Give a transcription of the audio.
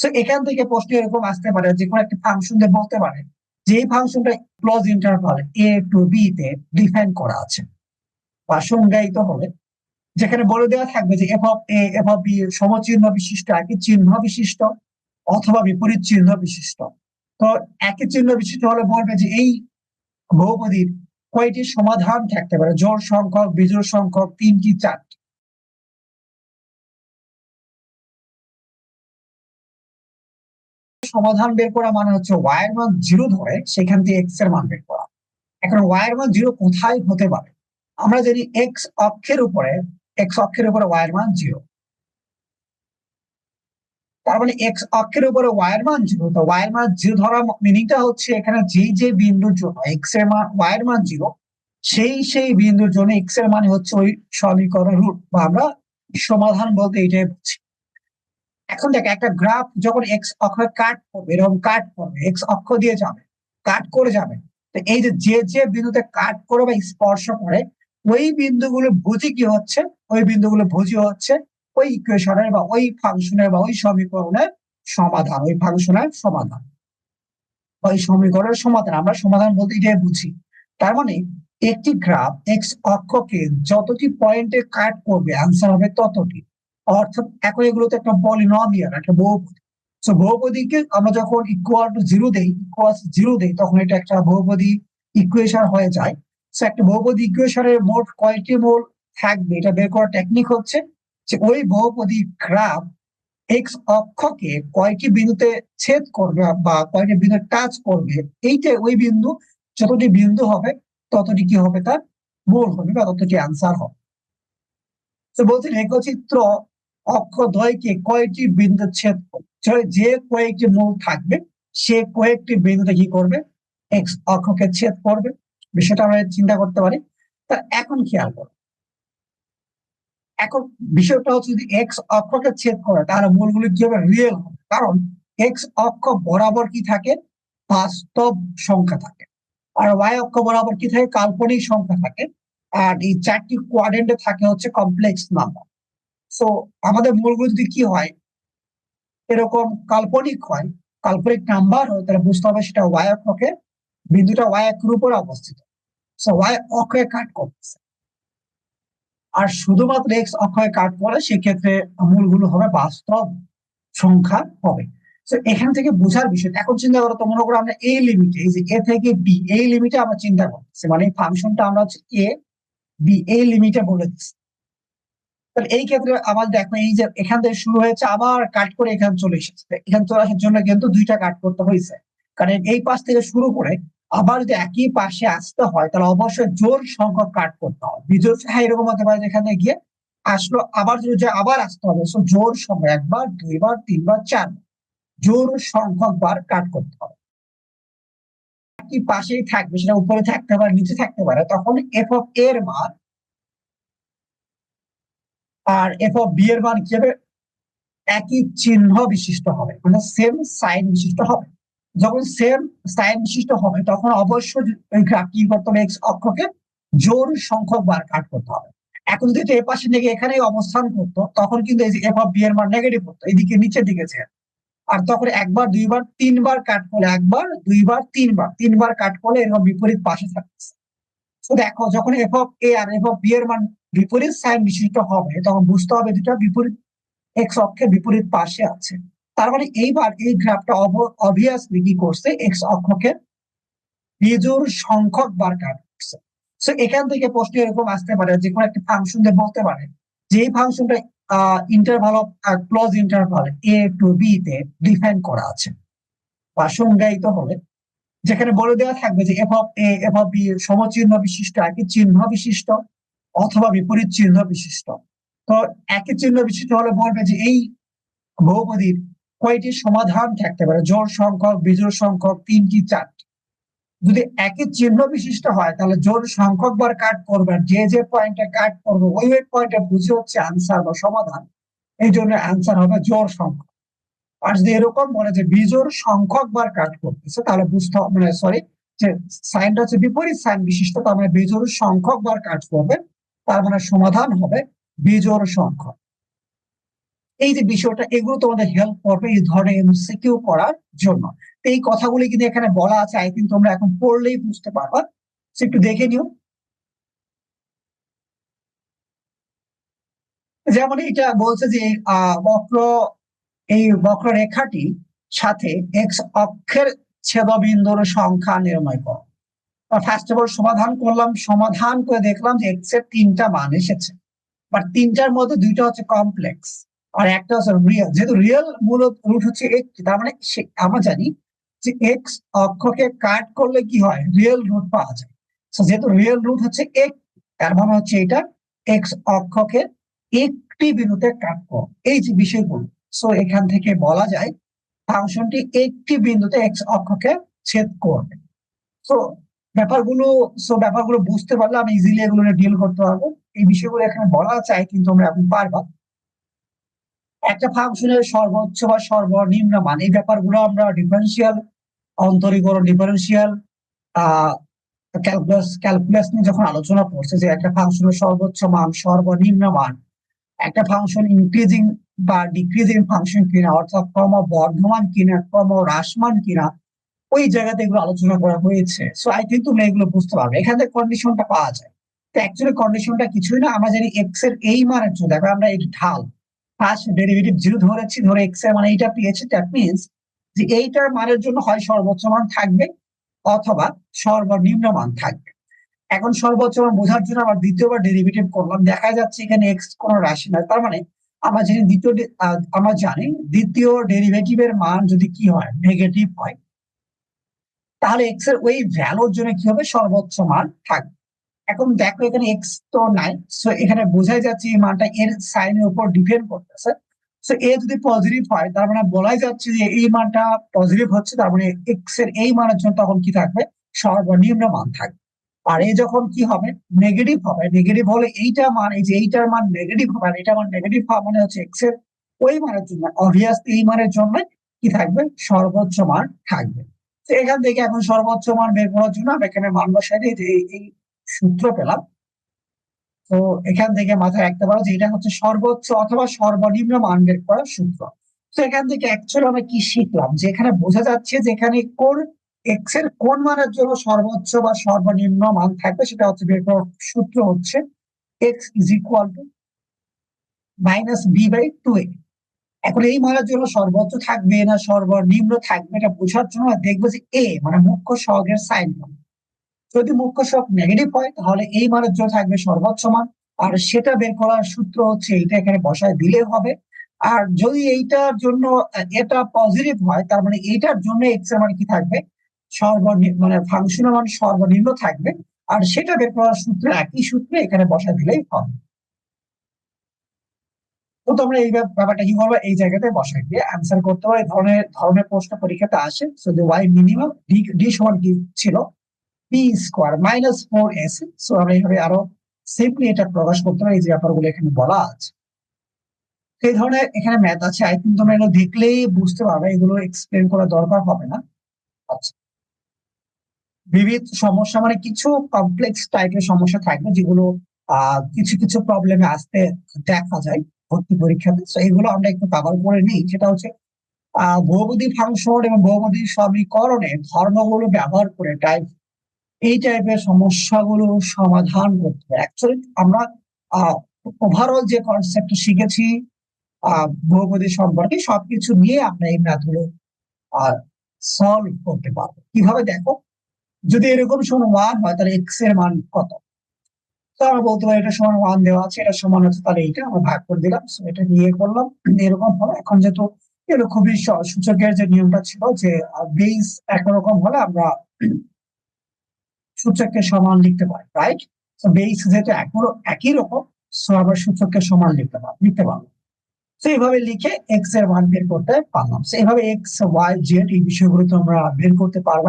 So এখান থেকে প্রশ্ন এরকম আসতে পারে, যে কোনো একটা ফাংশন দিয়ে বলতে পারে, যে এই ফাংশনটা close interval A to B তে ডিফাইন করা আছে। বা সংজ্ঞায়িত হবে। যেখানে বলে দেওয়া থাকবে যে F of A F of B সমচিহ্ন বিশিষ্ট, একই চিহ্ন বিশিষ্ট অথবা বিপরীত চিহ্ন বিশিষ্ট। তো একই চিহ্ন বিশিষ্ট হলে বলবে যে এই বহুপদীর কয়টি সমাধান থাকতে পারে? জোড় সংখ্যক, বিজোড় সংখ্যক, তিনটি, চারটি। সমাধান বের করা মানে হচ্ছে ওয়াই এর মান জিরো ধরে সেখান থেকে এক্সের মান বের করা। এখন ওয়াই এর মান জিরো কোথায় হতে পারে? আমরা জানি এক্স অক্ষের উপরে এক্স অক্ষের উপরে ওয়াই এর মান জিরো তার মানে এক্স অক্ষের উপরে ওয়াই এর মান জিরো তো ওয়াই এর মান জিরো ধরা মিনিংটা হচ্ছে এখানে যে যে বিন্দুর জন্য এক্সের মান ওয়াই এর মান জিরো সেই সেই বিন্দুর জন্য এক্সের মানে হচ্ছে ওই সমীকরণ রুট বা আমরা সমাধান বলতে এটাই বুঝি এখন দেখ, একটা গ্রাফ যখন এক্স অক্ষ কাট করবে, এরকম কাট করবে এক্স অক্ষ দিয়ে যাবে, কাট করে যাবে, তো এই যে যে যে বিন্দুতে কাট করে বা স্পর্শ করে, ওই বিন্দুগুলো বুঝি কি হচ্ছে? ওই বিন্দুগুলো বুঝি হচ্ছে ওই ইকুয়েশনের বা ওই ফাংশনের বা ওই সমীকরণের সমাধান, ওই ফাংশনের সমাধান। ওই সমীকরণের সমাধান, আমরা সমাধান বলতে এটাই বুঝি। তার মানে একটি গ্রাফ এক্স অক্ষকে যতটি পয়েন্টে কাট করবে আনসার হবে ততটি। অর্থাৎ এখন এগুলো একটা পলিনমিয়াল একটা বহুপদী। সো বহুপদীকে আমরা যখন ইকুয়াল টু জিরো দেই ইকুয়াল জিরো দেই, তখন এটা একটা বহুপদী ইকুয়েশন হয়ে যায়। সো একটা বহুপদী ইকুয়েশনের মোট কয়টি মোল থাকবে? এটা বের করার টেকনিক হচ্ছে যে ওই বহুপদী গ্রাফ এক্স অক্ষকে কয়টি বিন্দুতে ছেদ করবে বা কয়টি বিন্দু টাচ করবে এইটা ওই বিন্দু। যতটি বিন্দু হবে, ততটি কি হবে তার মূল হবে বা ততটি আনসার হবে। তো বলছি রেখচিত্র অক্ষ দ্বয়কে কয়টি বিন্দু ছেদ যে কয়েকটি মূল থাকবে, সে কয়েকটি বিন্দুতে কি করবে? এক্স অক্ষকে ছেদ করবে। বিষয়টা আমরা চিন্তা করতে পারি। তা এখন খেয়াল করো। এখন বিষয়টা হচ্ছে যদি এক্স অক্ষকে ছেদ করে, তাহলে মূলগুলো কি হবে? রিয়েল হবে। কারণ এক্স অক্ষ বরাবর কি থাকে? বাস্তব সংখ্যা থাকে। আর ওয়াই অক্ষ বরাবর কি থাকে? কাল্পনিক সংখ্যা থাকে। আর এই চারটি কোয়াড্রেন্টে থাকে হচ্ছে কমপ্লেক্স নাম্বার সো আমাদের মূলগুলো যদি কি হয়? এরকম কাল্পনিক হয়, কাল্পনিক নাম্বার হয়, তাহলে বুঝতে হবে সেটা ওয়াই অক্ষকে, বিন্দুটা ওয়াই অক্ষের উপরে অবস্থিত। সো ওয়াই অক্ষে কাট করতেছে আর শুধুমাত্র এক্স অক্ষয়ে কাট করে সেক্ষেত্রে মূলগুলো হবে বাস্তব সংখ্যা হবে। তো এখান থেকে বোঝার বিষয়, এখন চিন্তা করো তো, মনে করো আমরা এই লিমিটে এই যে এ থেকে বি এই লিমিটে আমরা চিন্তা করতেছি। মানে ফাংশনটা আমরা হচ্ছে এ বি এই লিমিটে বলে দিচ্ছি। তাহলে এই ক্ষেত্রে আমার দেখো এই যে এখান থেকে শুরু হয়েছে, আবার কাট করে এখানে চলে এসেছে। এখানে চলে আসার জন্য কিন্তু দুইটা কাট করতে হয়েছে। কারণ এই পাশ থেকে শুরু করে আবার যদি একই পাশে আসতে হয়, তাহলে অবশ্যই জোর সংখ্যক কাট করতে হবে। বিজোর হ্যাঁ এরকম হতে পারে যেখানে গিয়ে আসলো, আবার যদি আবার আসতে হবে সো জোর সংখ্যা একবার, দুইবার, তিনবার, চারবার, জোর সংখ্যক বার কাট করতে হবে। কি পাশেই থাকবে, সেটা উপরে থাকতে পারে, নিচে থাকতে পারে, তখন এফ অফ এর মান আর এফ অফ বি এর মান কি হবে একই চিহ্ন বিশিষ্ট হবে মানে সেম সাইন বিশিষ্ট হবে। যখন সেম সাইন বিশিষ্ট হবে, তখন অবশ্যই ওই গ্রাফ কি করতে হবে? এক্স অক্ষকে জোর সংখ্যক বার কাট করতে হবে। এখন যদি এ পাশে থেকে এখানে অবস্থান করতো, তখন কিন্তু এই যে এফ অফ বি এর মান নেগেটিভ হতো এদিকে নিচের দিকে যায় আর তখন একবার, দুইবার, তিনবার কাট করলে, একবার, দুইবার, তিনবার তিনবার কাট করলে এরকম বিপরীত পাশে থাকতেছে। তো দেখো, যখন এফ অফ এ আর এফ অফ বি এর মান বিপরীত সাইন বিশিষ্ট হবে, তখন বুঝতে হবে দুটা বিপরীত এক্স অক্ষের বিপরীত পাশে আছে। তার মানে এইবার এই গ্রাফটা অবভিয়াসলি কি করছে? এক্স অক্ষকে বিজোর সংখ্যক বার কাট করছে। সো এখান থেকে প্রশ্ন এরকম আসতে পারে, যে কোনো একটা ফাংশন দিয়ে বলতে পারে, যে ফাংশনটা interval of close interval A to B তে ডিফাইন করা আছে বা সংজ্ঞায়িত হবে। যেখানে বলে দেওয়া থাকবে যে F of A F of B সমচিহ্ন বিশিষ্ট একই চিহ্ন বিশিষ্ট। অথবা বিপরীত চিহ্ন বিশিষ্ট। তো একই চিহ্ন বিশিষ্ট হলে বলবে যে এই বহুপদীর কয়টি সমাধান থাকতে পারে? জোর সংখ্যক, বিজোড় সংখ্যক, তিনটি, চারটি। যদি একই চিহ্ন বিশিষ্ট হয়, তাহলে জোর সংখ্যক বার কাট করবে যে যে পয়েন্টে কাট করবে, ওই ওই পয়েন্টে বুঝে হচ্ছে আনসার বা সমাধান। এই জন্য আনসার হবে জোর সংখ্যক। আর যদি এরকম বলে যে বিজোর সংখ্যক বার কাট করতেছে, তাহলে বুঝতে হবে মানে সরি যে সাইনটা হচ্ছে বিপরীত সাইন বিশিষ্ট, তার মানে বিজোর সংখ্যক বার কাট করবে। তার মানে সমাধান হবে বিজোর সংখ্যক এই যে বিষয়টা, এগুলো তোমাদের হেল্প করবে এই ধরনের এমসিকিউ করার জন্য। এই কথাগুলি কিন্তু এখানে বলা আছে আই থিঙ্ক তোমরা এখন পড়লেই বুঝতে পারবা। একটু দেখে নিও। যেমন এটা বলছে যে বক্র, এই বক্ররেখাটি সাথে এক্স অক্ষের ছেদবিন্দুর সংখ্যা নির্ণয় করো। ফার্স্ট অফ অল সমাধান করলাম, সমাধান করে দেখলাম যে এক্সের তিনটা মান এসেছে। বাট তিনটার মধ্যে দুইটা হচ্ছে কমপ্লেক্স আর একটা হচ্ছে রিয়েল যেহেতু রিয়েল মূল রুট হচ্ছে একটি তার মানে আমরা জানি যে এক্স অক্ষকে কাট করলে কি হয়? রিয়েল রুট পাওয়া যায়। যেহেতু রিয়েল রুট হচ্ছে এক তার মানে হচ্ছে এটা এক্স অক্ষকে একটি বিন্দুতে কাট কর। এই যে বিষয়গুলো। সো এখান থেকে বলা যায়, ফাংশনটি একটি বিন্দুতে এক্স অক্ষকে ছেদ করবে। সো ব্যাপারগুলো সো ব্যাপারগুলো বুঝতে পারলে আমি ইজিলি এগুলো ডিল করতে পারব। এই বিষয়গুলো এখানে বলা চাই কিন্তু আমরা এখন পারবা। একটা ফাংশনের সর্বোচ্চ বা সর্বনিম্ন মান, এই ব্যাপারগুলো আমরা ডিফারেন্সিয়াল অন্তরীকরণ ডিফারেন্সিয়াল ক্যালকুলাস ক্যালকুলাস নিয়ে যখন আলোচনা করছে যে একটা ফাংশনের সর্বোচ্চ মান, সর্বনিম্ন মান, একটা ফাংশন ইনক্রিজিং বা ডিক্রিজিং ফাংশন কিনা, অর্থাৎ ক্রম বর্ধমান কিনা ক্রম হ্রাসমান কিনা ওই জায়গাতে এগুলো আলোচনা করা হয়েছে। সো আই থিঙ্ক তুমি এগুলো বুঝতে পারবে। এখান থেকে কন্ডিশনটা পাওয়া যায়। তো অ্যাকচুয়ালি কন্ডিশনটা কিছুই না। আমরা জানি এক্সের এই মানের জন্য, দেখো আমরা এই ঢাল। ফার্স্ট ডেরিভেটিভ জিরো ধরেছি ধরে এক্সের মানে এইটা পেয়েছি। দ্যাট মিনস যে এইটার মানের জন্য হয় সর্বোচ্চ মান থাকবে অথবা সর্বনিম্ন মান থাকবে। এখন সর্বোচ্চ মান বোঝার জন্য আবার দ্বিতীয়বার ডেরিভেটিভ করলাম। দেখা যাচ্ছে এখানে এক্স কোনো রাশি নয় তার মানে আমরা জানি দ্বিতীয় আমরা জানি দ্বিতীয় ডেরিভেটিভের মান যদি কি হয় নেগেটিভ হয় তাহলে এক্সের ওই ভ্যালুর জন্য কি হবে? সর্বোচ্চ মান থাকবে। এখন দেখো এখানে এক্স তো নাই সো এখানে বোঝাই যাচ্ছে এই মানটা এর সাইনের উপর ডিপেন্ড করতেছে। সো এ যদি পজিটিভ হয়, তার মানে বলাই যাচ্ছে যে এই মানটা পজিটিভ হচ্ছে, তার মানে এক্সের এই মানের জন্য তখন কি থাকবে? সর্বনিম্ন মান থাকবে। আর এই যখন কি হবে? নেগেটিভ হবে। নেগেটিভ হলে এইটা মান, এই যে এইটার মান নেগেটিভ হবে, আর এটা মান নেগেটিভ হওয়া মানে হচ্ছে এক্সের ওই মানের জন্য অবভিয়াসলি এই মানের জন্য কি থাকবে? সর্বোচ্চ মান থাকবে। এখান থেকে এখন সর্বোচ্চ মান বের করার জন্য আমরা এখানে মান বসাই, এই সূত্র পেলাম। তো এখান থেকে মাথায় রাখতে পারো যে এটা হচ্ছে সর্বোচ্চ অথবা সর্বনিম্ন মান বের করার সূত্র। তো এখান থেকে অ্যাকচুয়ালি আমরা কি শিখলাম? যে এখানে বোঝা যাচ্ছে যে এখানে কোন এক্সের কোন মানের জন্য সর্বোচ্চ বা সর্বনিম্ন মান থাকবে সেটা হচ্ছে বের করার সূত্র হচ্ছে x is equal to minus B by two A এখন এই মানের জন্য সর্বোচ্চ থাকবে না, সর্বনিম্ন থাকবে এটা বোঝার জন্য দেখব যে এ মানে মুখ্য সহগের সাইন যদি মুখ্য সহগ নেগেটিভ হয়, তাহলে এই মানের জন্য থাকবে সর্বোচ্চ মান। আর সেটা বের করার সূত্র হচ্ছে এটা এখানে বসায় দিলে হবে। আর যদি এইটার জন্য, এটা পজিটিভ হয়, তার মানে এইটার জন্য এক্সের মানে কি থাকবে? সর্বনিম্ন মানে ফাংশনের মান সর্বনিম্ন থাকবে। আর সেটা বের করার সূত্র একই সূত্রে এখানে বসা দিলেই হবে। তো তোমরা এই ব্যাপারটা কি করবে? এই জায়গাতে বসাই দিয়ে অ্যান্সার করতে হবে। ধরনের ধরনের প্রশ্ন পরীক্ষাতে আসে। So the Y minimum D D সমান কি ছিল? B square minus four S so আমরা এইভাবে আরও সিম্পলি এটা প্রকাশ করতে পারি। এই যে ব্যাপারগুলো এখানে বলা আছে। এই ধরনের এখানে ম্যাথ আছে। আই থিঙ্ক তোমরা এগুলো দেখলেই বুঝতে পারবে। এগুলো এক্সপ্লেন করার দরকার হবে না। আচ্ছা। বিবিধ সমস্যা মানে কিছু কমপ্লেক্স টাইপের সমস্যা থাকবে যেগুলো কিছু কিছু প্রবলেমে আসতে দেখা যায়। ভর্তি পরীক্ষাতে তো এগুলো আমরা একটু কভার করে নিই। সেটা হচ্ছে, আহ বহুপদী ফাংশন এবং বহুপদী সমীকরণে ধর্মগুলো ব্যবহার করে টাইপ এই টাইপের সমস্যাগুলো সমাধান করতে হবে অ্যাকচুয়ালি আমরা ওভারঅল যে কনসেপ্ট শিখেছি বহুপদী সম্পর্কে, সবকিছু নিয়ে আমরা এই ম্যাথগুলো সলভ করতে পারব। কীভাবে দেখো? যদি এরকম সমান ওয়ান হয়, তাহলে এক্সের মান কত? তো আমরা বলতে পারি, এটা সমান ওয়ান দেওয়া আছে, এটা সমান হচ্ছে তাহলে এইটা, আমরা ভাগ করে দিলাম। এটা নিয়ে করলাম, এরকম হলো। এখন যেহেতু এগুলো খুবই সূচকের যে নিয়মটা ছিল যে বেস একরকম হলে আমরা সূচককে সমান লিখতে পারি রাইট বেস যেহেতু একই রকম সো আমরা সূচককে সমান লিখতে পারি, লিখতে পারব। তো এইভাবে লিখে এক্সের মান বের করতে পারলাম। তো এইভাবে এক্স ওয়াই জেড এই বিষয়গুলো তো আমরা বের করতে পারব।